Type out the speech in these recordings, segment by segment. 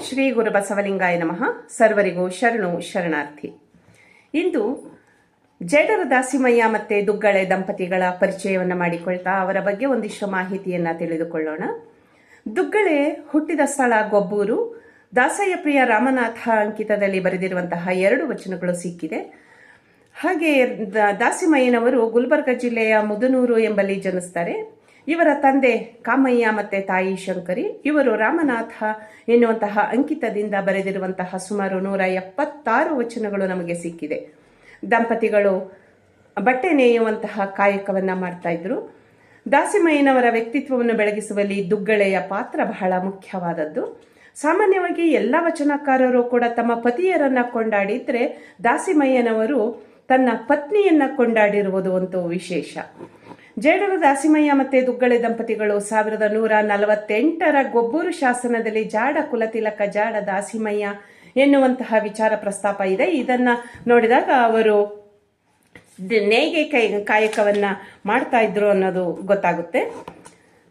ಶ್ರೀ ಗುರು ಬಸವಲಿಂಗಾಯ ನಮಃ. ಸರ್ವರಿಗೂ ಶರಣು ಶರಣಾರ್ಥಿ. ಇಂದು ಜೇಡರ ದಾಸಿಮಯ್ಯ ಮತ್ತೆ ದುಗ್ಗಳೆ ದಂಪತಿಗಳ ಪರಿಚಯವನ್ನು ಮಾಡಿಕೊಳ್ತಾ ಅವರ ಬಗ್ಗೆ ಒಂದಿಷ್ಟು ಮಾಹಿತಿಯನ್ನ ತಿಳಿದುಕೊಳ್ಳೋಣ. ದುಗ್ಗಳೆ ಹುಟ್ಟಿದ ಸ್ಥಳ ಗೊಬ್ಬೂರು. ದಾಸಯ್ಯ ಪ್ರಿಯ ರಾಮನಾಥ ಅಂಕಿತದಲ್ಲಿ ಬರೆದಿರುವಂತಹ ಎರಡು ವಚನಗಳು ಸಿಕ್ಕಿದೆ. ಹಾಗೆ ದಾಸಿಮಯ್ಯನವರು ಗುಲ್ಬರ್ಗ ಜಿಲ್ಲೆಯ ಮುದನೂರು ಎಂಬಲ್ಲಿ ಜನಿಸ್ತಾರೆ. ಇವರ ತಂದೆ ಕಾಮಯ್ಯ ಮತ್ತೆ ತಾಯಿ ಶಂಕರಿ, ಇವರು ರಾಮನಾಥ ಎನ್ನುವಂತಹ ಅಂಕಿತದಿಂದ ಬರೆದಿರುವಂತಹ ಸುಮಾರು ನೂರ ಎಪ್ಪತ್ತಾರು ವಚನಗಳು ನಮಗೆ ಸಿಕ್ಕಿದೆ. ದಂಪತಿಗಳು ಬಟ್ಟೆ ನೇಯುವಂತಹ ಕಾಯಕವನ್ನ ಮಾಡ್ತಾ ಇದ್ರು. ದಾಸಿಮಯ್ಯನವರ ವ್ಯಕ್ತಿತ್ವವನ್ನು ಬೆಳಗಿಸುವಲ್ಲಿ ದುಗ್ಗಳೆಯ ಪಾತ್ರ ಬಹಳ ಮುಖ್ಯವಾದದ್ದು. ಸಾಮಾನ್ಯವಾಗಿ ಎಲ್ಲ ವಚನಕಾರರು ಕೂಡ ತಮ್ಮ ಪತಿಯರನ್ನ ಕೊಂಡಾಡಿದ್ರೆ ದಾಸಿಮಯ್ಯನವರು ತನ್ನ ಪತ್ನಿಯನ್ನ ಕೊಂಡಾಡಿರುವುದು ಒಂದು ವಿಶೇಷ. ಜೇಡರ ದಾಸಿಮಯ್ಯ ಮತ್ತೆ ದುಗ್ಗಳೆ ದಂಪತಿಗಳು ಸಾವಿರದ ನೂರ ನಲವತ್ತೆಂಟರ ಗೊಬ್ಬೂರು ಶಾಸನದಲ್ಲಿ ಜಾಡ ಕುಲತಿಲಕ ಜಾಡ ದಾಸಿಮಯ್ಯ ಎನ್ನುವಂತಹ ವಿಚಾರ ಪ್ರಸ್ತಾಪ ಇದೆ. ಇದನ್ನ ನೋಡಿದಾಗ ಅವರು ನೇಗೆ ಕೈ, ಕಾಯಕವನ್ನ ಮಾಡ್ತಾ ಇದ್ರು ಅನ್ನೋದು ಗೊತ್ತಾಗುತ್ತೆ.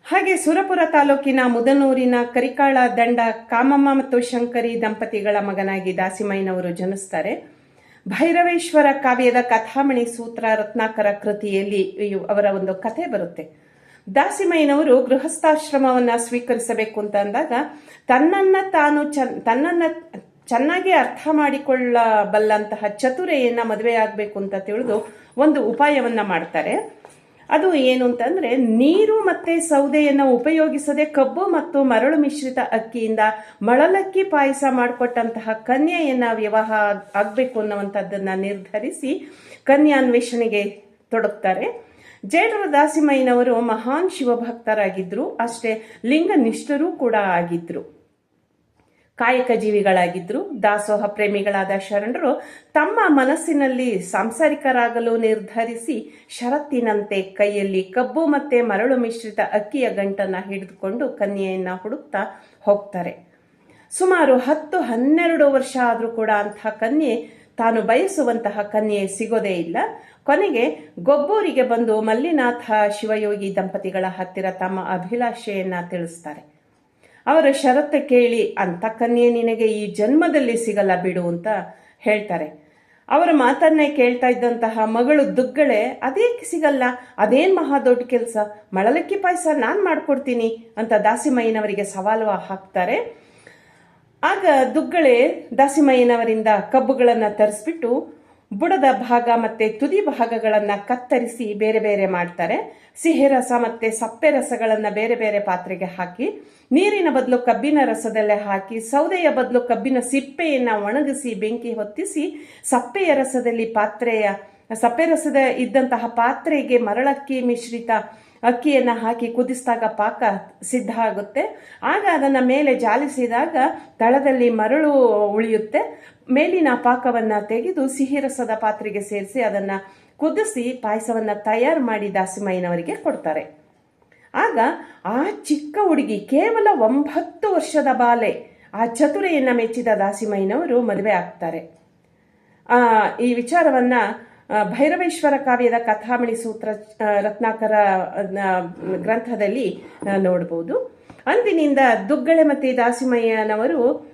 ಹಾಗೆ ಸುರಪುರ ತಾಲೂಕಿನ ಮುದನೂರಿನ ಕರಿಕಾಳ ದಂಡ ಕಾಮಮ್ಮ ಮತ್ತು ಶಂಕರಿ ದಂಪತಿಗಳ ಮಗನಾಗಿ ದಾಸಿಮಯ್ಯನವರು ಜನಿಸ್ತಾರೆ. ಭೈರವೇಶ್ವರ ಕಾವ್ಯದ ಕಥಾಮಣಿ ಸೂತ್ರ ರತ್ನಾಕರ ಕೃತಿಯಲ್ಲಿ ಅವರ ಒಂದು ಕಥೆ ಬರುತ್ತೆ. ದಾಸಿಮಯ್ಯನವರು ಗೃಹಸ್ಥಾಶ್ರಮವನ್ನ ಸ್ವೀಕರಿಸಬೇಕು ಅಂತ ಅಂದಾಗ, ತನ್ನನ್ನ ತಾನು ತನ್ನನ್ನ ಚೆನ್ನಾಗಿ ಅರ್ಥ ಮಾಡಿಕೊಳ್ಳಬಲ್ಲಂತಹ ಚತುರೆಯನ್ನ ಮದುವೆ ಆಗಬೇಕು ಅಂತ ತಿಳಿದು ಒಂದು ಉಪಾಯವನ್ನ ಮಾಡ್ತಾರೆ. ಅದು ಏನು ಅಂತಂದ್ರೆ ನೀರು ಮತ್ತೆ ಸೌದೆಯನ್ನು ಉಪಯೋಗಿಸದೆ ಕಬ್ಬು ಮತ್ತು ಮರಳು ಮಿಶ್ರಿತ ಅಕ್ಕಿಯಿಂದ ಮಳಲಕ್ಕಿ ಪಾಯಸ ಮಾಡಿಕೊಟ್ಟಂತಹ ಕನ್ಯೆಯನ್ನ ವಿವಾಹ ಆಗಬೇಕು ಅನ್ನುವಂಥದ್ದನ್ನ ನಿರ್ಧರಿಸಿ ಕನ್ಯಾನ್ವೇಷಣೆಗೆ ತೊಡಗ್ತಾರೆ. ಜೇಡರ ದಾಸಿಮಯ್ಯನವರು ಮಹಾನ್ ಶಿವಭಕ್ತರಾಗಿದ್ರು. ಅಷ್ಟೇ ಲಿಂಗ ನಿಷ್ಠರೂ ಕೂಡ ಆಗಿದ್ರು. ಕಾಯಕ ಜೀವಿಗಳಾಗಿದ್ರು ದಾಸೋಹ ಪ್ರೇಮಿಗಳಾದ ಶರಣರು ತಮ್ಮ ಮನಸ್ಸಿನಲ್ಲಿ ಸಾಂಸಾರಿಕರಾಗಲು ನಿರ್ಧರಿಸಿ ಷರತ್ತಿನಂತೆ ಕೈಯಲ್ಲಿ ಕಬ್ಬು ಮತ್ತೆ ಮರಳು ಮಿಶ್ರಿತ ಅಕ್ಕಿಯ ಗಂಟನ್ನ ಹಿಡಿದುಕೊಂಡು ಕನ್ಯೆಯನ್ನ ಹುಡುಕ್ತಾ ಹೋಗ್ತಾರೆ. ಸುಮಾರು ಹತ್ತು ಹನ್ನೆರಡು ವರ್ಷ ಆದರೂ ಕೂಡ ಅಂತಹ ಕನ್ಯೆ ತಾನು ಬಯಸುವಂತಹ ಕನ್ಯೆ ಸಿಗೋದೇ ಇಲ್ಲ. ಕೊನೆಗೆ ಗೊಬ್ಬೂರಿಗೆ ಬಂದು ಮಲ್ಲಿನಾಥ ಶಿವಯೋಗಿ ದಂಪತಿಗಳ ಹತ್ತಿರ ತಮ್ಮ ಅಭಿಲಾಷೆಯನ್ನ ತಿಳಿಸ್ತಾರೆ. ಅವರ ಷರತ್ತು ಕೇಳಿ ಅಂತ ಕನ್ಯೆ ನಿನಗೆ ಈ ಜನ್ಮದಲ್ಲಿ ಸಿಗಲ್ಲ ಬಿಡು ಅಂತ ಹೇಳ್ತಾರೆ. ಅವರ ಮಾತನ್ನೇ ಕೇಳ್ತಾ ಇದ್ದಂತಹ ಮಗಳು ದುಗ್ಗಳೆ ಅದೇಕೆ ಸಿಗಲ್ಲ, ಅದೇನ್ ಮಹಾ ದೊಡ್ಡ ಕೆಲಸ, ಮಳಲಕ್ಕಿ ಪಾಯಸ ನಾನು ಮಾಡ್ಕೊಡ್ತೀನಿ ಅಂತ ದಾಸಿಮಯ್ಯನವರಿಗೆ ಸವಾಲು ಹಾಕ್ತಾರೆ. ಆಗ ದುಗ್ಗಳೆ ದಾಸಿಮಯ್ಯನವರಿಂದ ಕಬ್ಬುಗಳನ್ನು ತರಿಸ್ಬಿಟ್ಟು ಬುಡದ ಭಾಗ ಮತ್ತೆ ತುದಿ ಭಾಗಗಳನ್ನ ಕತ್ತರಿಸಿ ಬೇರೆ ಬೇರೆ ಮಾಡ್ತಾರೆ. ಸಿಹಿ ರಸ ಮತ್ತೆ ಸಪ್ಪೆ ರಸಗಳನ್ನ ಬೇರೆ ಬೇರೆ ಪಾತ್ರೆಗೆ ಹಾಕಿ, ನೀರಿನ ಬದಲು ಕಬ್ಬಿನ ರಸದಲ್ಲೇ ಹಾಕಿ, ಸೌದೆಯ ಬದಲು ಕಬ್ಬಿನ ಸಿಪ್ಪೆಯನ್ನ ಒಣಗಿಸಿ, ಬೆಂಕಿ ಹೊತ್ತಿಸಿ, ಸಪ್ಪೆಯ ರಸದಲ್ಲಿ ಪಾತ್ರೆಯ, ಸಪ್ಪೆ ರಸದ ಇದ್ದಂತಹ ಪಾತ್ರೆಗೆ ಮರಳಕ್ಕಿ ಮಿಶ್ರಿತ ಅಕ್ಕಿಯನ್ನ ಹಾಕಿ ಕುದಿಸಿದಾಗ ಪಾಕ ಸಿದ್ಧ ಆಗುತ್ತೆ. ಆಗ ಅದನ್ನು ಮೇಲೆ ಜಾಲಿಸಿದಾಗ ತಳದಲ್ಲಿ ಮರಳು ಉಳಿಯುತ್ತೆ. ಮೇಲಿನ ಪಾಕವನ್ನು ತೆಗೆದು ಸಿಹಿ ರಸದ ಪಾತ್ರೆಗೆ ಸೇರಿಸಿ ಅದನ್ನು ಕುದಿಸಿ ಪಾಯಸವನ್ನು ತಯಾರು ಮಾಡಿ ದಾಸಿಮಯ್ಯನವರಿಗೆ ಕೊಡ್ತಾರೆ. ಆಗ ಆ ಚಿಕ್ಕ ಹುಡುಗಿ ಕೇವಲ ಒಂಬತ್ತು ವರ್ಷದ ಬಾಲೆ ಆ ಚತುರೆಯನ್ನು ಮೆಚ್ಚಿದ ದಾಸಿಮಯ್ಯನವರು ಮದುವೆ ಆಗ್ತಾರೆ. ಈ ವಿಚಾರವನ್ನ ಭೈರವೇಶ್ವರ ಕಾವ್ಯದ ಕಥಾಮಣಿ ಸೂತ್ರ ರತ್ನಾಕರ ಗ್ರಂಥದಲ್ಲಿ ನೋಡಬಹುದು ಅಂದಿನಿಂದ ದುಗ್ಗಳೆ ಮತ್ತೆ ದಾಸಿಮಯ್ಯನವರು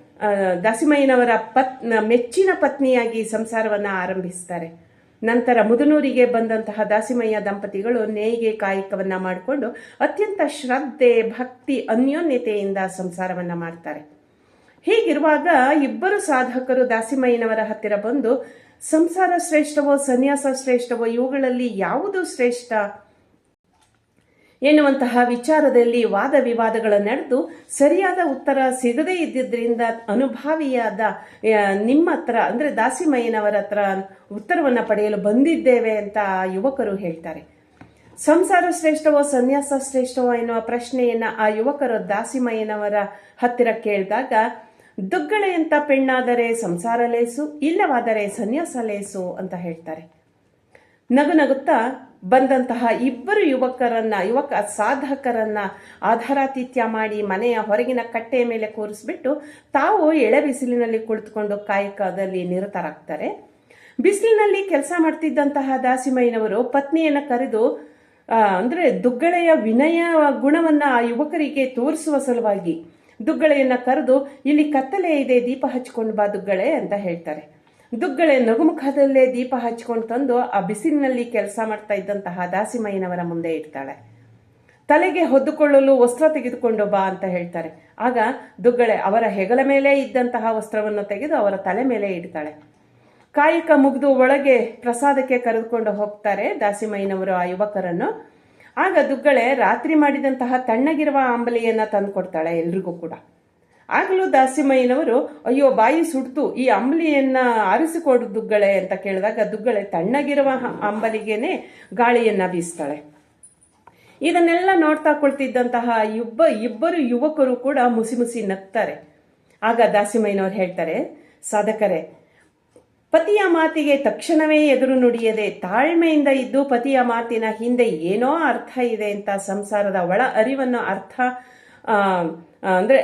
ದಾಸಿಮಯ್ಯನವರ ಪತ್ ಮೆಚ್ಚಿನ ಪತ್ನಿಯಾಗಿ ಸಂಸಾರವನ್ನ ಆರಂಭಿಸ್ತಾರೆ. ನಂತರ ಮುದನೂರಿಗೆ ಬಂದಂತಹ ದಾಸಿಮಯ್ಯ ದಂಪತಿಗಳು ನೇಯ್ಗೆ ಕಾಯಕವನ್ನ ಮಾಡಿಕೊಂಡು ಅತ್ಯಂತ ಶ್ರದ್ಧೆ, ಭಕ್ತಿ, ಅನ್ಯೋನ್ಯತೆಯಿಂದ ಸಂಸಾರವನ್ನ ಮಾಡ್ತಾರೆ. ಹೀಗಿರುವಾಗ ಇಬ್ಬರು ಸಾಧಕರು ದಾಸಿಮಯ್ಯನವರ ಹತ್ತಿರ ಬಂದು, ಸಂಸಾರ ಶ್ರೇಷ್ಠವೋ, ಸನ್ಯಾಸ ಶ್ರೇಷ್ಠವೋ, ಇವುಗಳಲ್ಲಿ ಯಾವುದು ಶ್ರೇಷ್ಠ? ಎನ್ನುವಂತಹ ವಿಚಾರದಲ್ಲಿ ವಾದ ವಿವಾದಗಳು ನಡೆದು, ಸರಿಯಾದ ಉತ್ತರ ಸಿಗದೇ ಇದ್ದಿದ್ದರಿಂದ ಅನುಭಾವಿಯಾದ ನಿಮ್ಮ ಹತ್ರ, ಅಂದ್ರೆ ದಾಸಿಮಯ್ಯನವರ ಹತ್ರ ಉತ್ತರವನ್ನು ಪಡೆಯಲು ಬಂದಿದ್ದೇವೆ ಅಂತ ಯುವಕರು ಹೇಳ್ತಾರೆ. ಸಂಸಾರ ಶ್ರೇಷ್ಠವೋ, ಸನ್ಯಾಸ ಶ್ರೇಷ್ಠವೋ ಎನ್ನುವ ಪ್ರಶ್ನೆಯನ್ನು ಆ ಯುವಕರು ದಾಸಿಮಯ್ಯನವರ ಹತ್ತಿರ ಕೇಳಿದಾಗ ದುಗ್ಗಳೆಯಂತ ಪೆಣ್ಣಾದರೆ ಸಂಸಾರ ಲೇಸು, ಇಲ್ಲವಾದರೆ ಸನ್ಯಾಸ ಲೇಸು ಅಂತ ಹೇಳ್ತಾರೆ. ನಗು ನಗುತ್ತಾ ಬಂದಂತಹ ಇಬ್ಬರು ಯುವಕರನ್ನ, ಯುವಕ ಸಾಧಕರನ್ನ ಆಧಾರಾತಿಥ್ಯ ಮಾಡಿ ಮನೆಯ ಹೊರಗಿನ ಕಟ್ಟೆಯ ಮೇಲೆ ಕೂರಿಸ್ಬಿಟ್ಟು ತಾವು ಎಳೆ ಬಿಸಿಲಿನಲ್ಲಿ ಕುಳಿತುಕೊಂಡು ಕಾಯಕದಲ್ಲಿ ನಿರತರಾಗ್ತಾರೆ. ಬಿಸಿಲಿನಲ್ಲಿ ಕೆಲಸ ಮಾಡ್ತಿದ್ದಂತಹ ದಾಸಿಮಯ್ಯನವರು ಪತ್ನಿಯನ್ನು ಕರೆದು ಅಂದ್ರೆ ದುಗ್ಗಳೆಯ ವಿನಯ ಗುಣವನ್ನ ಆ ಯುವಕರಿಗೆ ತೋರಿಸುವ ಸಲುವಾಗಿ ದುಗ್ಗಳೆಯನ್ನ ಕರೆದು, ಇಲ್ಲಿ ಕತ್ತಲೆ ಇದೆ, ದೀಪ ಹಚ್ಕೊಂಡು ಬಾ ದುಗ್ಗಳೆ ಅಂತ ಹೇಳ್ತಾರೆ. ದುಗ್ಗಳೆ ನಗುಮುಖದಲ್ಲೇ ದೀಪ ಹಚ್ಕೊಂಡು ತಂದು ಆ ಬಿಸಿಲಿನಲ್ಲಿ ಕೆಲಸ ಮಾಡ್ತಾ ಇದ್ದಂತಹ ದಾಸಿಮಯ್ಯನವರ ಮುಂದೆ ಇಡ್ತಾಳೆ. ತಲೆಗೆ ಹೊದ್ದುಕೊಳ್ಳಲು ವಸ್ತ್ರ ತೆಗೆದುಕೊಂಡು ಬಾ ಅಂತ ಹೇಳ್ತಾರೆ. ಆಗ ದುಗ್ಗಳೆ ಅವರ ಹೆಗಲ ಮೇಲೆ ಇದ್ದಂತಹ ವಸ್ತ್ರವನ್ನು ತೆಗೆದು ಅವರ ತಲೆ ಮೇಲೆ ಇಡ್ತಾಳೆ. ಕಾಯಕ ಮುಗಿದು ಒಳಗೆ ಪ್ರಸಾದಕ್ಕೆ ಕರೆದುಕೊಂಡು ಹೋಗ್ತಾರೆ ದಾಸಿಮಯ್ಯನವರು ಆ ಯುವಕರನ್ನು. ಆಗ ದುಗ್ಗಳೆ ರಾತ್ರಿ ಮಾಡಿದಂತಹ ತಣ್ಣಗಿರುವ ಆಂಬಲಿಯನ್ನ ತಂದುಕೊಡ್ತಾಳೆ ಎಲ್ರಿಗೂ ಕೂಡ. ಆಗಲೂ ದಾಸಿಮಯ್ಯನವರು, ಅಯ್ಯೋ, ಬಾಯಿ ಸುಡ್ತು, ಈ ಅಂಬಲಿಯನ್ನು ಆರಿಸಿಕೊಡು ದುಗ್ಗಳೆ, ಅಂತ ಕೇಳಿದಾಗ ದುಗ್ಗಳೆ ತಣ್ಣಗಿರುವ ಅಂಬಲಿಗೆನೆ ಗಾಳಿಯನ್ನ ಬೀಸ್ತಾಳೆ. ಇದನ್ನೆಲ್ಲ ನೋಡ್ತಾ ಕೊಳ್ತಿದ್ದಂತಹ ಇಬ್ಬ, ಇಬ್ಬರು ಯುವಕರು ಕೂಡ ಮುಸಿ ಮುಸಿ ನಗ್ತಾರೆ. ಆಗ ದಾಸಿಮಯ್ಯನವ್ರು ಹೇಳ್ತಾರೆ, ಸಾಧಕರೇ ಪತಿಯ ಮಾತಿಗೆ ತಕ್ಷಣವೇ ಎದುರು ನುಡಿಯದೆ ತಾಳ್ಮೆಯಿಂದ ಇದ್ದು ಪತಿಯ ಮಾತಿನ ಹಿಂದೆ ಏನೋ ಅರ್ಥ ಇದೆ ಅಂತ ಸಂಸಾರದ ಒಳ ಅರಿವನ್ನು ಅರ್ಥ ಅಂದರೆ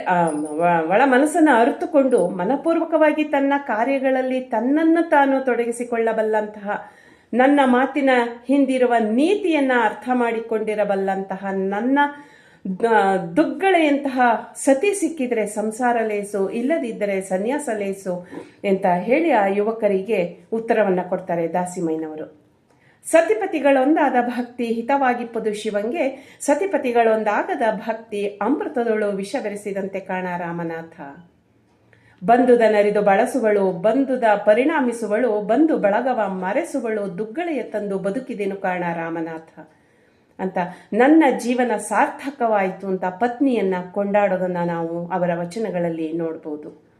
ಒಳ ಮನಸ್ಸನ್ನು ಅರಿತುಕೊಂಡು ಮನಪೂರ್ವಕವಾಗಿ ತನ್ನ ಕಾರ್ಯಗಳಲ್ಲಿ ತನ್ನನ್ನು ತಾನು ತೊಡಗಿಸಿಕೊಳ್ಳಬಲ್ಲಂತಹ, ನನ್ನ ಮಾತಿನ ಹಿಂದಿರುವ ನೀತಿಯನ್ನ ಅರ್ಥ ಮಾಡಿಕೊಂಡಿರಬಲ್ಲಂತಹ ನನ್ನ ದುಗ್ಗಳೆಯಂತಹ ಸತಿ ಸಿಕ್ಕಿದ್ರೆ ಸಂಸಾರ ಲೇಸು, ಇಲ್ಲದಿದ್ದರೆ ಸನ್ಯಾಸ ಲೇಸು ಅಂತ ಹೇಳಿ ಆ ಯುವಕರಿಗೆ ಉತ್ತರವನ್ನು ಕೊಡ್ತಾರೆ ದಾಸಿಮೈನವರು ಸತಿಪತಿಗಳೊಂದಾದ ಭಕ್ತಿ ಹಿತವಾಗಿಪ್ಪದು ಶಿವಂಗೆ, ಸತಿಪತಿಗಳೊಂದಾಗದ ಭಕ್ತಿ ಅಮೃತದೊಳು ವಿಷ ಬೆರೆಸಿದಂತೆ ಕಾಣ ರಾಮನಾಥ. ಬಂಧುದ ನರಿದು ಬಳಸುವಳು, ಬಂದುದ ಪರಿಣಾಮಿಸುವಳು, ಬಂದು ಬಳಗವ ಮರೆಸುವಳು, ದುಗ್ಗಳೆಯ ತಂದು ಬದುಕಿದೆನು ಕಾಣ ರಾಮನಾಥ. ಅಂತ ನನ್ನ ಜೀವನ ಸಾರ್ಥಕವಾಯಿತು ಅಂತ ಪತ್ನಿಯನ್ನ ಕೊಂಡಾಡೋದನ್ನ ನಾವು ಅವರ ವಚನಗಳಲ್ಲಿ ನೋಡಬಹುದು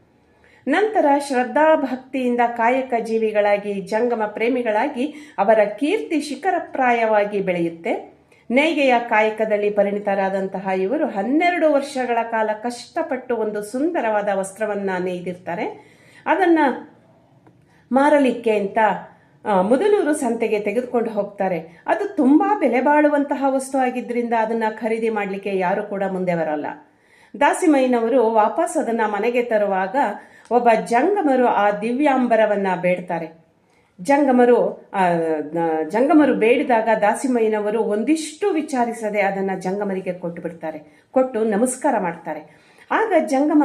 ನಂತರ ಶ್ರದ್ಧಾ ಭಕ್ತಿಯಿಂದ ಕಾಯಕ ಜೀವಿಗಳಾಗಿ, ಜಂಗಮ ಪ್ರೇಮಿಗಳಾಗಿ ಅವರ ಕೀರ್ತಿ ಶಿಖರಪ್ರಾಯವಾಗಿ ಬೆಳೆಯುತ್ತೆ. ನೇಯ್ಗೆಯ ಕಾಯಕದಲ್ಲಿ ಪರಿಣಿತರಾದಂತಹ ಇವರು ಹನ್ನೆರಡು ವರ್ಷಗಳ ಕಾಲ ಕಷ್ಟಪಟ್ಟು ಒಂದು ಸುಂದರವಾದ ವಸ್ತ್ರವನ್ನ ನೇಯ್ದಿರ್ತಾರೆ. ಅದನ್ನ ಮಾರಲಿಕ್ಕೆ ಅಂತ ಮುದಲೂರು ಸಂತೆಗೆ ತೆಗೆದುಕೊಂಡು ಹೋಗ್ತಾರೆ. ಅದು ತುಂಬಾ ಬೆಲೆ ಬಾಳುವಂತಹ ವಸ್ತು ಆಗಿದ್ದರಿಂದ ಅದನ್ನ ಖರೀದಿ ಮಾಡಲಿಕ್ಕೆ ಯಾರು ಕೂಡ ಮುಂದೆ ಬರಲ್ಲ. ದಾಸಿಮಯ್ಯನವರು ವಾಪಸ್ ಅದನ್ನ ಮನೆಗೆ ತರುವಾಗ ಒಬ್ಬ ಜಂಗಮರು ಆ ದಿವ್ಯಾಂಬರವನ್ನ ಬೇಡ್ತಾರೆ. ಜಂಗಮರು ಜಂಗಮರು ಬೇಡಿದಾಗ ದಾಸಿಮಯ್ಯನವರು ಒಂದಿಷ್ಟು ವಿಚಾರಿಸದೆ ಅದನ್ನ ಜಂಗಮರಿಗೆ ಕೊಟ್ಟು ಬಿಡ್ತಾರೆ. ಕೊಟ್ಟು ನಮಸ್ಕಾರ ಮಾಡ್ತಾರೆ. ಆಗ ಜಂಗಮ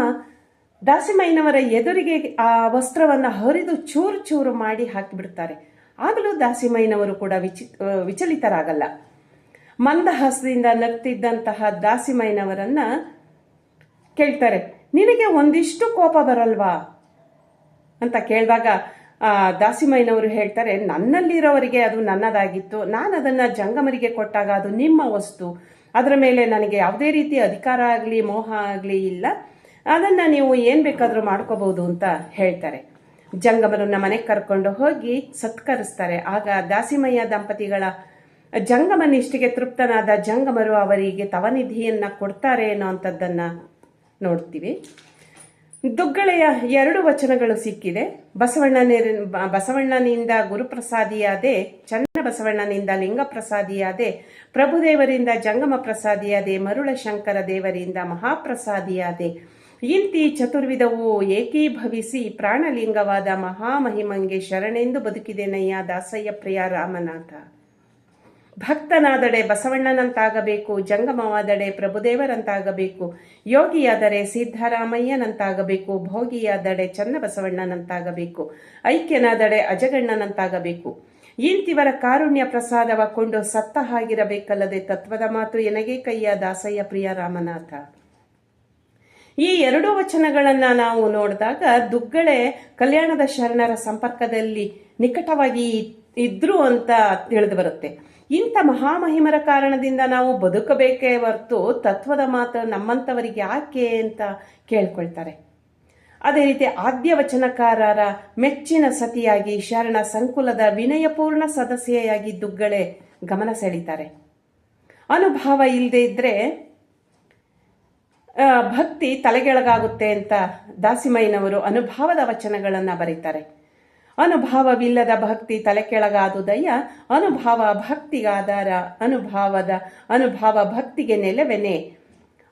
ದಾಸಿಮಯ್ಯನವರ ಎದುರಿಗೆ ಆ ವಸ್ತ್ರವನ್ನ ಹರಿದು ಚೂರು ಚೂರು ಮಾಡಿ ಹಾಕಿಬಿಡ್ತಾರೆ. ಆಗಲೂ ದಾಸಿಮಯ್ಯನವರು ಕೂಡ ವಿಚಿ ವಿಚಲಿತರಾಗಲ್ಲ. ಮಂದಹಾಸದಿಂದ ನಗ್ತಿದ್ದಂತಹ ದಾಸಿಮಯ್ಯನವರನ್ನ ಕೇಳ್ತಾರೆ, ನಿನಗೆ ಒಂದಿಷ್ಟು ಕೋಪ ಬರಲ್ವಾ? ಅಂತ ಕೇಳಿದಾಗ ದಾಸಿಮಯ್ಯನವರು ಹೇಳ್ತಾರೆ, ನನ್ನಲ್ಲಿರೋವರಿಗೆ ಅದು ನನ್ನದಾಗಿತ್ತು. ನಾನು ಅದನ್ನ ಜಂಗಮರಿಗೆ ಕೊಟ್ಟಾಗ ಅದು ನಿಮ್ಮ ವಸ್ತು. ಅದರ ಮೇಲೆ ನನಗೆ ಯಾವುದೇ ರೀತಿ ಅಧಿಕಾರ ಆಗಲಿ, ಮೋಹ ಆಗಲಿ ಇಲ್ಲ. ಅದನ್ನ ನೀವು ಏನು ಬೇಕಾದರೂ ಮಾಡ್ಕೋಬಹುದು ಅಂತ ಹೇಳ್ತಾರೆ. ಜಂಗಮರನ್ನ ಮನೆಗೆ ಕರ್ಕೊಂಡು ಹೋಗಿ ಸತ್ಕರಿಸ್ತಾರೆ. ಆಗ ದಾಸಿಮಯ್ಯ ದಂಪತಿಗಳ ಜಂಗಮ ನಿಷ್ಠೆಗೆ ತೃಪ್ತನಾದ ಜಂಗಮರು ಅವರಿಗೆ ತವನಿಧಿಯನ್ನು ಕೊಡ್ತಾರೆ ಅನ್ನೋ ನೋಡ್ತೀವಿ. ದುಗ್ಗಳೆಯ ಎರಡು ವಚನಗಳು ಸಿಕ್ಕಿದೆ. ಬಸವಣ್ಣನ ಬಸವಣ್ಣನಿಂದ ಗುರುಪ್ರಸಾದಿಯಾದೆ, ಚನ್ನ ಬಸವಣ್ಣನಿಂದ ಲಿಂಗ ಪ್ರಸಾದಿಯಾದೆ ಪ್ರಭುದೇವರಿಂದ ಜಂಗಮ ಪ್ರಸಾದಿಯಾದೆ ಮರುಳ ಶಂಕರ ದೇವರಿಂದ ಮಹಾಪ್ರಸಾದಿಯಾದೆ ಇಂತಿ ಚತುರ್ವಿಧವು ಏಕೀಭವಿಸಿ ಪ್ರಾಣಲಿಂಗವಾದ ಮಹಾಮಹಿಮಂಗೆ ಶರಣೆಂದು ಬದುಕಿದೆನಯ್ಯ ದಾಸಯ್ಯ ಪ್ರಿಯ ರಾಮನಾಥ. ಭಕ್ತನಾದಡೆ ಬಸವಣ್ಣನಂತಾಗಬೇಕು, ಜಂಗಮವಾದಡೆ ಪ್ರಭುದೇವರಂತಾಗಬೇಕು, ಯೋಗಿಯಾದರೆ ಸಿದ್ದರಾಮಯ್ಯನಂತಾಗಬೇಕು ಭೋಗಿಯಾದಡೆ ಚನ್ನಬಸವಣ್ಣನಂತಾಗಬೇಕು, ಐಕ್ಯನಾದಡೆ ಅಜಗಣ್ಣನಂತಾಗಬೇಕು. ಇಂತಿವರ ಕಾರುಣ್ಯ ಪ್ರಸಾದವ ಕೊಂಡು ಸತ್ತ ಹಾಗಿರಬೇಕಲ್ಲದೆ ತತ್ವದ ಮಾತು ಎನಗೇ ಕೈಯ ದಾಸಯ್ಯ ಪ್ರಿಯ ರಾಮನಾಥ. ಈ ಎರಡು ವಚನಗಳನ್ನ ನಾವು ನೋಡಿದಾಗ ದುಗ್ಗಳೆ ಕಲ್ಯಾಣದ ಶರಣರ ಸಂಪರ್ಕದಲ್ಲಿ ನಿಕಟವಾಗಿ ಇದ್ರು ಅಂತ ತಿಳಿದು ಬರುತ್ತೆ. ಇಂಥ ಮಹಾಮಹಿಮರ ಕಾರಣದಿಂದ ನಾವು ಬದುಕಬೇಕೇ ಹೊರತು ತತ್ವದ ಮಾತು ನಮ್ಮಂಥವರಿಗೆ ಯಾಕೆ ಅಂತ ಕೇಳ್ಕೊಳ್ತಾರೆ. ಅದೇ ರೀತಿ ಆದ್ಯ ವಚನಕಾರರ ಮೆಚ್ಚಿನ ಸತಿಯಾಗಿ ಶರಣ ಸಂಕುಲದ ವಿನಯಪೂರ್ಣ ಸದಸ್ಯೆಯಾಗಿ ದುಗ್ಗಳೆ ಗಮನ ಸೆಳೀತಾರೆ. ಅನುಭವ ಇಲ್ಲದೆ ಇದ್ರೆ ಭಕ್ತಿ ತಲೆಗೆಳಗಾಗುತ್ತೆ ಅಂತ ದಾಸಿಮಯ್ಯನವರು ಅನುಭವದ ವಚನಗಳನ್ನು ಬರೀತಾರೆ. ಅನುಭವವಿಲ್ಲದ ಭಕ್ತಿ ತಲೆ ಕೆಳಗಾದುದಯ್ಯ ಅನುಭವ ಭಕ್ತಿಗಾಧಾರ ಅನುಭವದ, ಅನುಭವ ಭಕ್ತಿಗೆ ನೆಲವೆನೆ.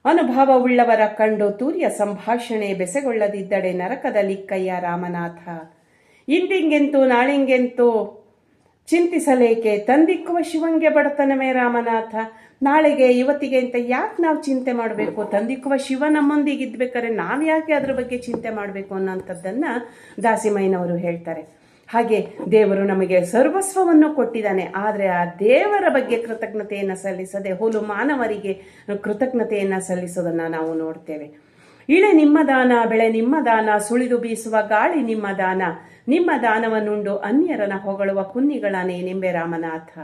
ಅನುಭವವುಳ್ಳವರ ಕಂಡು ತೂರ್ಯ ಸಂಭಾಷಣೆ ಬೆಸೆಗೊಳ್ಳದಿದ್ದಡೆ ನರಕದ ಲಿಕ್ಕಯ್ಯ ರಾಮನಾಥ. ಇಂದಿಂಗೆಂತೂ ನಾಳಿಂಗೆಂತು ಚಿಂತಿಸಲೇಕೆ ತಂದಿಕ್ಕುವ ಶಿವಂಗೆ ಬಡತನವೇ ರಾಮನಾಥ. ನಾಳೆಗೆ ಇವತ್ತಿಗೆ ಅಂತ ಯಾಕೆ ನಾವು ಚಿಂತೆ ಮಾಡಬೇಕು? ತಂದಿಕ್ಕುವ ಶಿವ ನಮ್ಮೊಂದಿಗೆ ಇದ್ಬೇಕಾದ್ರೆ ನಾವು ಯಾಕೆ ಅದ್ರ ಬಗ್ಗೆ ಚಿಂತೆ ಮಾಡಬೇಕು ಅನ್ನೋಂಥದ್ದನ್ನು ದಾಸಿಮಯ್ಯನವರು ಹೇಳ್ತಾರೆ. ಹಾಗೆ ದೇವರು ನಮಗೆ ಸರ್ವಸ್ವವನ್ನು ಕೊಟ್ಟಿದ್ದಾನೆ. ಆದರೆ ಆ ದೇವರ ಬಗ್ಗೆ ಕೃತಜ್ಞತೆಯನ್ನು ಸಲ್ಲಿಸದೆ ಹೋಲು ಮಾನವರಿಗೆ ಕೃತಜ್ಞತೆಯನ್ನು ಸಲ್ಲಿಸೋದನ್ನು ನಾವು ನೋಡ್ತೇವೆ. ಇಳೆ ನಿಮ್ಮ ದಾನ, ಬೆಳೆ ನಿಮ್ಮ ದಾನ, ಸುಳಿದು ಬೀಸುವ ಗಾಳಿ ನಿಮ್ಮ ದಾನ. ನಿಮ್ಮ ದಾನವನ್ನುಂಡು ಅನ್ಯರನ ಹೊಗಳುವ ಕುನ್ನಿಗಳನೇ ನಿಂಬೆ ರಾಮನಾಥ.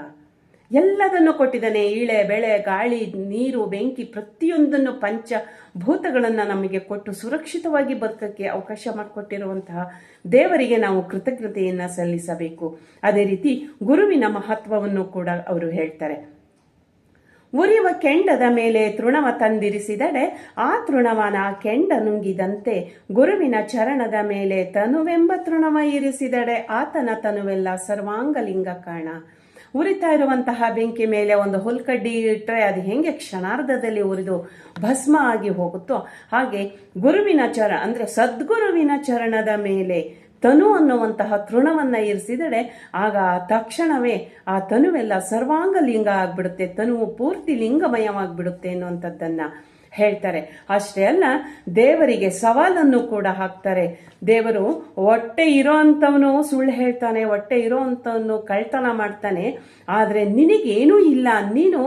ಎಲ್ಲದನ್ನು ಕೊಟ್ಟಿದ್ದಾನೆ ಇಳೆ, ಬೆಳೆ, ಗಾಳಿ, ನೀರು, ಬೆಂಕಿ, ಪ್ರತಿಯೊಂದನ್ನು ಪಂಚ ಭೂತಗಳನ್ನು ನಮಗೆ ಕೊಟ್ಟು ಸುರಕ್ಷಿತವಾಗಿ ಬದುಕಕ್ಕೆ ಅವಕಾಶ ಮಾಡಿಕೊಟ್ಟಿರುವಂತಹ ದೇವರಿಗೆ ನಾವು ಕೃತಜ್ಞತೆಯನ್ನು ಸಲ್ಲಿಸಬೇಕು. ಅದೇ ರೀತಿ ಗುರುವಿನ ಮಹತ್ವವನ್ನು ಕೂಡ ಅವರು ಹೇಳ್ತಾರೆ. ಉರಿಯುವ ಕೆಂಡದ ಮೇಲೆ ತೃಣವ ತಂದಿರಿಸಿದರೆ ಆ ತೃಣವನ ಕೆಂಡ ನುಂಗಿದಂತೆ ಗುರುವಿನ ಚರಣದ ಮೇಲೆ ತನುವೆಂಬ ತೃಣವ ಇರಿಸಿದಡೆ ಆತನ ತನುವೆಲ್ಲ ಸರ್ವಾಂಗಲಿಂಗ ಕಾಣ ಉರಿತಾ ಇರುವಂತಹ ಬೆಂಕಿ ಮೇಲೆ ಒಂದು ಹುಲ್ಕಡ್ಡಿ ಇಟ್ಟರೆ ಅದು ಹೆಂಗೆ ಕ್ಷಣಾರ್ಧದಲ್ಲಿ ಉರಿದು ಭಸ್ಮ ಆಗಿ ಹೋಗುತ್ತೋ ಹಾಗೆ ಗುರುವಿನ ಚರ ಅಂದರೆ ಸದ್ಗುರುವಿನ ಚರಣದ ಮೇಲೆ ತನು ಅನ್ನುವಂತಹ ತೃಣವನ್ನು ಇರಿಸಿದರೆ ಆಗ ತಕ್ಷಣವೇ ಆ ತನುವೆಲ್ಲ ಸರ್ವಾಂಗ ಲಿಂಗ ಆಗ್ಬಿಡುತ್ತೆ, ತನುವು ಪೂರ್ತಿ ಲಿಂಗಮಯವಾಗಿಬಿಡುತ್ತೆ ಅನ್ನುವಂಥದ್ದನ್ನು ಹೇಳ್ತಾರೆ. ಅಷ್ಟೇ ಅಲ್ಲ, ದೇವರಿಗೆ ಸವಾಲನ್ನು ಕೂಡ ಹಾಕ್ತಾರೆ. ದೇವರು ಹೊಟ್ಟೆ ಇರೋ ಅಂಥವನು ಸುಳ್ಳು ಹೇಳ್ತಾನೆ, ಹೊಟ್ಟೆ ಇರೋ ಅಂಥವನು ಕಳ್ತನ ಮಾಡ್ತಾನೆ. ಆದರೆ ನಿನಗೇನೂ ಇಲ್ಲ, ನೀನು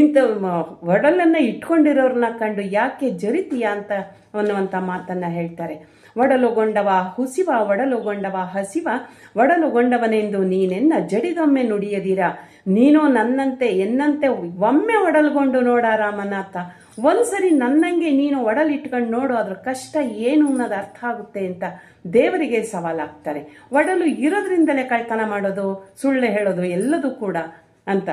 ಇಂಥ ಒಡಲನ್ನು ಇಟ್ಕೊಂಡಿರೋರನ್ನ ಕಂಡು ಯಾಕೆ ಜರಿತೀಯ ಅಂತ ಅನ್ನುವಂಥ ಮಾತನ್ನು ಹೇಳ್ತಾರೆ. ಒಡಲುಗೊಂಡವ ಹುಸಿವ, ಒಡಲುಗೊಂಡವ ಹಸಿವ, ಒಡಲುಗೊಂಡವನೆಂದು ನೀನೆನ್ನ ಜಡಿದೊಮ್ಮೆ ನುಡಿಯದಿರ. ನೀನು ನನ್ನಂತೆ, ಎನ್ನಂತೆ ಒಮ್ಮೆ ಒಡಲ್ಗೊಂಡು ನೋಡ ರಾಮನಾಥ. ಒಂದ್ಸರಿ ನನ್ನಂಗೆ ನೀನು ಒಡಲಿಟ್ಕೊಂಡು ನೋಡು, ಅದ್ರ ಕಷ್ಟ ಏನು ಅನ್ನೋದು ಅರ್ಥ ಆಗುತ್ತೆ ಅಂತ ದೇವರಿಗೆ ಸವಾಲಾಗ್ತಾರೆ. ಒಡಲು ಇರೋದ್ರಿಂದಲೇ ಕಳ್ತನ ಮಾಡೋದು, ಸುಳ್ಳೆ ಹೇಳೋದು ಎಲ್ಲದೂ ಕೂಡ ಅಂತ.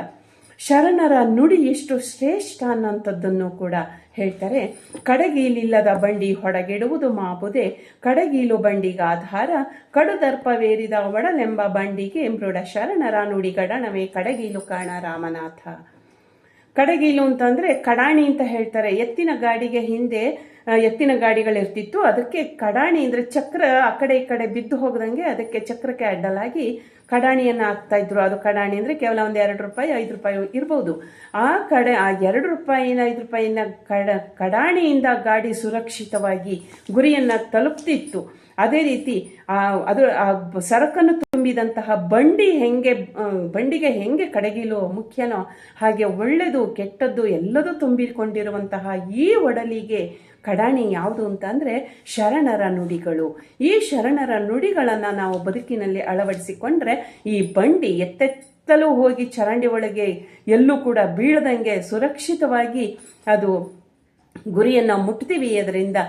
ಶರಣರ ನುಡಿ ಎಷ್ಟು ಶ್ರೇಷ್ಠ ಅನ್ನೋಂಥದ್ದನ್ನು ಕೂಡ ಹೇಳ್ತಾರೆ. ಕಡಗೀಲಿಲ್ಲದ ಬಂಡಿ ಹೊಡಗೆಡುವುದು ಮಾಬುದೆ ಕಡಗೀಲು ಬಂಡಿಗೆ ಆಧಾರ. ಕಡುದರ್ಪವೇರಿದ ಒಡಲೆಂಬ ಬಂಡಿಗೆ ಮೃಡ ಶರಣರ ನುಡಿಗಡಣವೇ ಕಡಗೀಲು ಕಾಣ ರಾಮನಾಥ. ಕಡಗೀಲು ಅಂತಂದ್ರೆ ಕಡಾಣಿ ಅಂತ ಹೇಳ್ತಾರೆ. ಎತ್ತಿನ ಗಾಡಿಗೆ ಹಿಂದೆ ಎತ್ತಿನ ಗಾಡಿಗಳಿರ್ತಿತ್ತು. ಅದಕ್ಕೆ ಕಡಾಣಿ ಅಂದ್ರೆ ಚಕ್ರ ಆ ಕಡೆ ಈ ಕಡೆ ಬಿದ್ದು ಹೋಗದಂಗೆ ಅದಕ್ಕೆ ಚಕ್ರಕ್ಕೆ ಅಡ್ಡಲಾಗಿ ಕಡಾಣಿಯನ್ನು ಹಾಕ್ತಾ ಇದ್ರು. ಅದು ಕಡಾಣಿ ಅಂದ್ರೆ ಕೇವಲ ಒಂದು ಎರಡು ರೂಪಾಯಿ, ಐದು ರೂಪಾಯಿ ಇರ್ಬೋದು. ಆ ಕಡೆ, ಆ ಎರಡು ರೂಪಾಯಿನ, ಐದು ರೂಪಾಯಿನ ಕಡ, ಕಡಾಣಿಯಿಂದ ಗಾಡಿ ಸುರಕ್ಷಿತವಾಗಿ ಗುರಿಯನ್ನ ತಲುಪ್ತಿತ್ತು. ಅದೇ ರೀತಿ, ಆ, ಅದು, ಆ ಸರಕನ್ನು ತುಂಬಿದಂತಹ ಬಂಡಿ ಹೆಂಗೆ ಬಂಡಿಗೆ ಹೆಂಗೆ ಕಡಗಿಲು ಮುಖ್ಯನೋ ಹಾಗೆ ಒಳ್ಳೆಯದು ಕೆಟ್ಟದ್ದು ಎಲ್ಲದೂ ತುಂಬಿಕೊಂಡಿರುವಂತಹ ಈ ಒಡಲಿಗೆ ಕಡಾಣಿ ಯಾವುದು ಅಂತ ಅಂದರೆ ಶರಣರ ನುಡಿಗಳು. ಈ ಶರಣರ ನುಡಿಗಳನ್ನು ನಾವು ಬದುಕಿನಲ್ಲಿ ಅಳವಡಿಸಿಕೊಂಡ್ರೆ ಈ ಬಂಡಿ ಎತ್ತೆತ್ತಲು ಹೋಗಿ ಚರಂಡಿ ಒಳಗೆ ಎಲ್ಲೂ ಕೂಡ ಬೀಳದಂಗೆ ಸುರಕ್ಷಿತವಾಗಿ ಅದು ಗುರಿಯನ್ನು ಮುಟ್ತೀವಿ ಅದರಿಂದ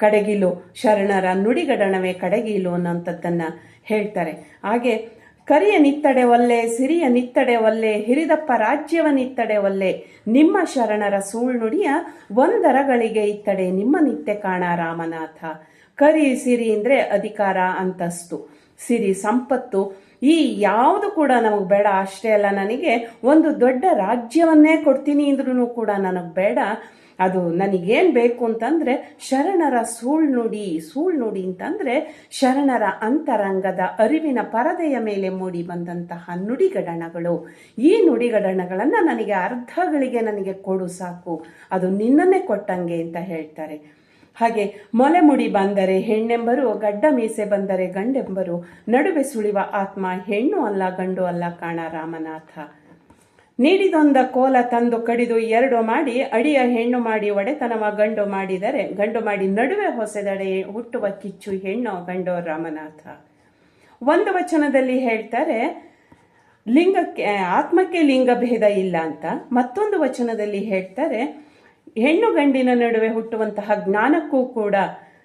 ಕಡಗಿಲು. ಶರಣರ ನುಡಿಗಡಣವೇ ಕಡಗಿಲು ಅನ್ನೋಂಥದ್ದನ್ನು ಹೇಳ್ತಾರೆ. ಹಾಗೆ ಕರಿಯ ನಿತ್ತಡೆ ಒಲ್ಲೆ ಸಿರಿಯ ನಿತ್ತಡೆ ಒಲ್ಲೆ ಹಿರಿದಪ್ಪ ರಾಜ್ಯವ ನಿತ್ತಡೆ ಒಲ್ಲೆ ನಿಮ್ಮ ಶರಣರ ಸೂಳ್ನುಡಿಯ ಒಂದರಗಳಿಗೆ ಇತ್ತಡೆ ನಿಮ್ಮ ನಿತ್ಯ ಕಾಣ ರಾಮನಾಥ. ಕರಿ ಸಿರಿ ಅಂದ್ರೆ ಅಧಿಕಾರ, ಅಂತಸ್ತು. ಸಿರಿ ಸಂಪತ್ತು ಈ ಯಾವುದು ಕೂಡ ನಮಗೆ ಬೇಡ ಅಷ್ಟೇ ಅಲ್ಲ, ನನಗೆ ಒಂದು ದೊಡ್ಡ ರಾಜ್ಯವನ್ನೇ ಕೊಡ್ತೀನಿ ಅಂದ್ರೂ ಕೂಡ ನನಗೆ ಬೇಡ. ಅದು ನನಗೇನು ಬೇಕು ಅಂತಂದರೆ ಶರಣರ ಸುಳ್ನುಡಿ ಸುಳ್ನುಡಿ ಅಂತಂದರೆ ಶರಣರ ಅಂತರಂಗದ ಅರಿವಿನ ಪರದೆಯ ಮೇಲೆ ಮೂಡಿ ಬಂದಂತಹ ನುಡಿಗಡಣಗಳು. ಈ ನುಡಿಗಡಣಗಳನ್ನು ನನಗೆ ಅರ್ಧಗಳಿಗೆ ನನಗೆ ಕೊಡು ಸಾಕು. ಅದು ನಿನ್ನನ್ನೇ ಕೊಟ್ಟಂಗೆ ಅಂತ ಹೇಳ್ತಾರೆ. ಹಾಗೆ ಮೊಲೆ ಮುಡಿ ಬಂದರೆ ಹೆಣ್ಣೆಂಬರು, ಗಡ್ಡ ಮೀಸೆ ಬಂದರೆ ಗಂಡೆಂಬರು, ನಡುವೆ ಸುಳಿವ ಆತ್ಮ ಹೆಣ್ಣು ಅಲ್ಲ, ಗಂಡು ಅಲ್ಲ ಕಾಣ ರಾಮನಾಥ. ನೀಡಿದೊಂದ ಕೋಲ ತಂದು ಕಡಿದು ಎರಡು ಮಾಡಿ, ಅಡಿಯ ಹೆಣ್ಣು ಮಾಡಿ ಒಡೆತನವ ಗಂಡು ಮಾಡಿದರೆ, ಗಂಡು ಮಾಡಿ ನಡುವೆ ಹೊಸೆದಡೆ ಹುಟ್ಟುವ ಕಿಚ್ಚು ಹೆಣ್ಣು, ಗಂಡೋ ರಾಮನಾಥ. ಒಂದು ವಚನದಲ್ಲಿ ಹೇಳ್ತಾರೆ, ಲಿಂಗಕ್ಕೆ, ಆತ್ಮಕ್ಕೆ ಲಿಂಗ ಭೇದ ಇಲ್ಲ ಅಂತ. ಮತ್ತೊಂದು ವಚನದಲ್ಲಿ ಹೇಳ್ತಾರೆ ಹೆಣ್ಣು ಗಂಡಿನ ನಡುವೆ ಹುಟ್ಟುವಂತಹ ಜ್ಞಾನಕ್ಕೂ ಕೂಡ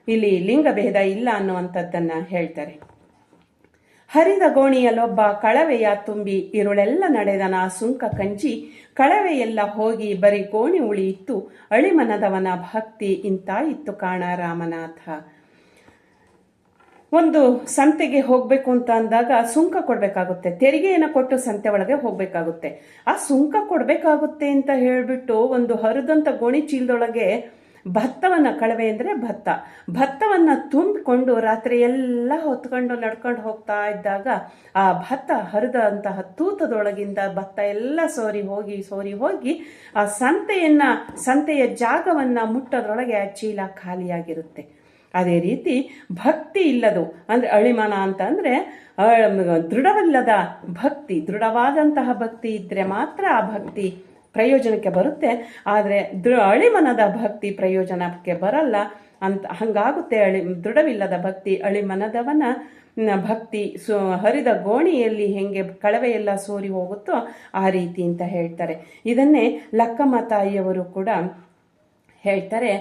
ಇಲ್ಲಿ ಲಿಂಗ ಭೇದ ಇಲ್ಲ ಅನ್ನುವಂಥದ್ದನ್ನ ಹೇಳ್ತಾರೆ. ಹರಿದ ಗೋಣಿಯಲ್ಲೊಬ್ಬ ಕಳವೆಯ ತುಂಬಿ ಇರುಳೆಲ್ಲ ನಡೆದನ ಸುಂಕ ಕಂಚಿ ಕಳವೆಯೆಲ್ಲ ಹೋಗಿ ಬರೀ ಗೋಣಿ ಉಳಿಯಿತ್ತು ಅಳಿಮನದವನ ಭಕ್ತಿ ಇಂತಾಯಿತ್ತು ಕಾಣ ರಾಮನಾಥ. ಒಂದು ಸಂತೆಗೆ ಹೋಗ್ಬೇಕು ಅಂತ ಅಂದಾಗ ಸುಂಕ ಕೊಡ್ಬೇಕಾಗುತ್ತೆ. ತೆರಿಗೆಯನ್ನು ಕೊಟ್ಟು ಸಂತೆ ಒಳಗೆ ಹೋಗ್ಬೇಕಾಗುತ್ತೆ. ಆ ಸುಂಕ ಕೊಡ್ಬೇಕಾಗುತ್ತೆ ಅಂತ ಹೇಳ್ಬಿಟ್ಟು ಒಂದು ಹರಿದಂತ ಗೋಣಿ ಚೀಲದೊಳಗೆ ಭತ್ತವನ್ನು ಕಳವೆ ಅಂದರೆ ಭತ್ತ. ಭತ್ತವನ್ನು ತುಂಬಿಕೊಂಡು ರಾತ್ರಿ ಎಲ್ಲ ಹೊತ್ಕೊಂಡು ನಡ್ಕೊಂಡು ಹೋಗ್ತಾ ಇದ್ದಾಗ ಆ ಭತ್ತ ಹರಿದಂತಹ ತೂತದೊಳಗಿಂದ ಭತ್ತ ಎಲ್ಲ ಸೋರಿ ಹೋಗಿ ಸೋರಿ ಹೋಗಿ ಆ ಸಂತೆಯನ್ನ, ಸಂತೆಯ ಜಾಗವನ್ನು ಮುಟ್ಟೋದ್ರೊಳಗೆ ಆ ಚೀಲ ಖಾಲಿಯಾಗಿರುತ್ತೆ. ಅದೇ ರೀತಿ ಭಕ್ತಿ ಇಲ್ಲದು, ಅಂದರೆ ಅಳಿಮನ ಅಂತ ಅಂದರೆ ದೃಢವಿಲ್ಲದ ಭಕ್ತಿ, ದೃಢವಾದಂತಹ ಭಕ್ತಿ ಇದ್ದರೆ ಮಾತ್ರ ಆ ಭಕ್ತಿ ಪ್ರಯೋಜನಕ್ಕೆ ಬರುತ್ತೆ. ಆದರೆ ದೃ, ಅಳಿಮನದ ಭಕ್ತಿ ಪ್ರಯೋಜನಕ್ಕೆ ಬರಲ್ಲ ಅಂತ, ಹಂಗಾಗುತ್ತೆ ಅಳಿ, ದೃಢವಿಲ್ಲದ ಭಕ್ತಿ, ಅಳಿಮನದವನ ಭಕ್ತಿ ಸು, ಹರಿದ ಗೋಣಿಯಲ್ಲಿ ಹೆಂಗೆ ಕಳವೆಯೆಲ್ಲ ಸೋರಿ ಹೋಗುತ್ತೋ ಆ ರೀತಿ ಅಂತ ಹೇಳ್ತಾರೆ. ಇದನ್ನೇ ಲಕ್ಕಮ್ಮ ತಾಯಿಯವರು ಕೂಡ ಹೇಳ್ತಾರೆ.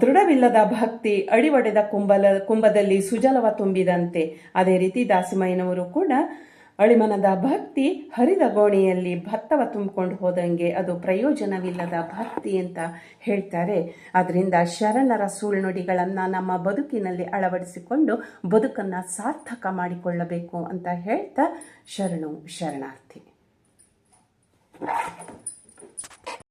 ದೃಢವಿಲ್ಲದ ಭಕ್ತಿ ಅಡಿವಡೆದ ಕುಂಬಲ ಕುಂಭದಲ್ಲಿ ಸುಜಲವ ತುಂಬಿದಂತೆ. ಅದೇ ರೀತಿ ದಾಸಿಮಯ್ಯನವರು ಕೂಡ ಅಳಿಮನದ ಭಕ್ತಿ ಹರಿದ ಗೋಣಿಯಲ್ಲಿ ಭತ್ತವ ತುಂಬಿಕೊಂಡು ಹೋದಂಗೆ ಅದು ಪ್ರಯೋಜನವಿಲ್ಲದ ಭಕ್ತಿ ಅಂತ ಹೇಳ್ತಾರೆ. ಅದರಿಂದ ಶರಣರ ಸುಳ್ನುಡಿಗಳನ್ನು ನಮ್ಮ ಬದುಕಿನಲ್ಲಿ ಅಳವಡಿಸಿಕೊಂಡು ಬದುಕನ್ನು ಸಾರ್ಥಕ ಮಾಡಿಕೊಳ್ಳಬೇಕು ಅಂತ ಹೇಳ್ತಾ ಶರಣು ಶರಣಾರ್ಥಿ.